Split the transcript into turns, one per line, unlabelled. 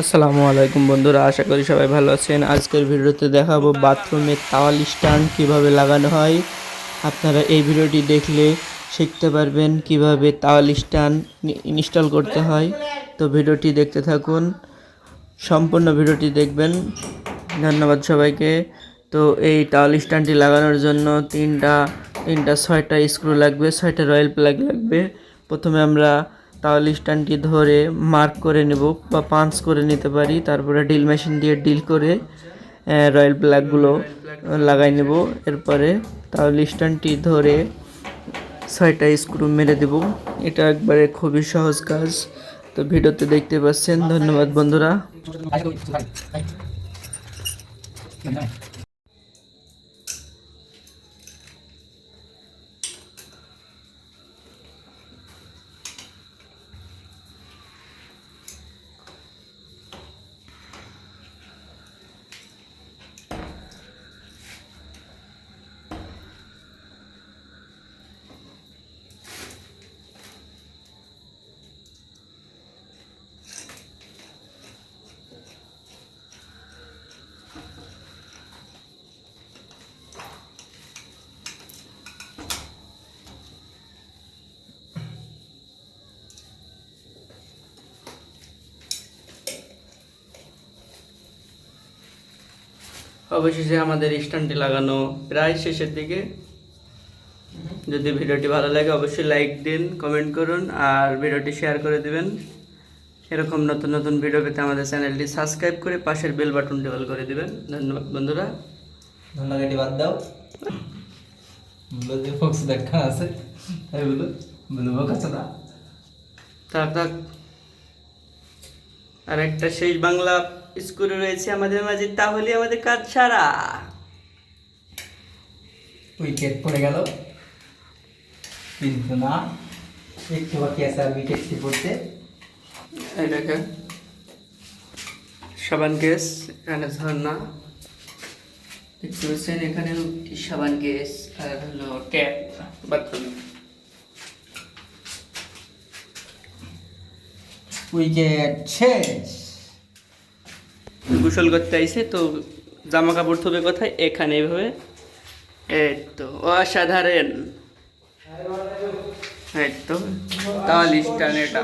আসসালামু আলাইকুম বন্ধুরা, আশা করি সবাই ভালো আছেন। আজকের ভিডিওতে দেখাবো বাথরুমের তাওয়াল স্ট্যান্ড কীভাবে লাগানো হয়। আপনারা এই ভিডিওটি দেখলে শিখতে পারবেন কীভাবে তাওয়াল স্ট্যান্ড ইনস্টল করতে হয়। তো ভিডিওটি দেখতে থাকুন, সম্পূর্ণ ভিডিওটি দেখবেন। ধন্যবাদ সবাইকে। তো এই তাওয়াল স্ট্যান্ডটি লাগানোর জন্য তিনটা তিনটা, ছয়টা স্ক্রু লাগবে, ছয়টা রয়্যাল প্লাগ লাগবে। প্রথমে আমরা টাওয়াল স্ট্যান্ডটি ধরে মার্ক করে নেব বা পাঞ্চ করে নিতে পারি। তারপরে ডিল মেশিন দিয়ে ডিল করে রয়্যাল প্লাগগুলো লাগাই নেব। এরপরে তাহলে স্ট্যান্ডটি ধরে ছয়টা স্ক্রু মেরে দেব। এটা একবারে খুবই সহজ কাজ। তো ভিডিওতে দেখতে পাচ্ছেন, ধন্যবাদ বন্ধুরা। অবশেষে আমাদের স্ট্যান্ডটি লাগানো প্রায় শেষের দিকে। যদি ভিডিওটি ভালো লাগে অবশ্যই লাইক দিন কমেন্ট করুন আর ভিডিওটি শেয়ার করে দিবেন। এরকম নতুন নতুন ভিডিও পেতে আমাদের চ্যানেলটি সাবস্ক্রাইব করে পাশের বেল বাটনটি অল করে দিবেন। ধন্যবাদ বন্ধুরা।
ধন্যবাদ বাদ দাও। বলো যে ফক্স দেখা আছে তাই বলো কাছে না?
থাক থাক। আর একটা শেষ বাংলা স্কুলে রয়েছে আমাদের মাঝে তাহলে আমাদের কাজ ছাড়া
উইকেট পড়ে গেল। কিন্তু না একটু বাকি আছে আর উইকেটটি পড়তে।
দেখেন সাবান গ্যাস এখানে ঝর্ণা। দেখতে পাচ্ছেন এখানে সাবান গ্যাস আর হলো ট্যাপ বাথরুম।
উইকেট শেষ
গোসল করতে আইছে, তো জামা কাপড় থবে কোথায়? এখানে এইভাবে এই তো, অসাধারণ। এই তো তাহলে এটা।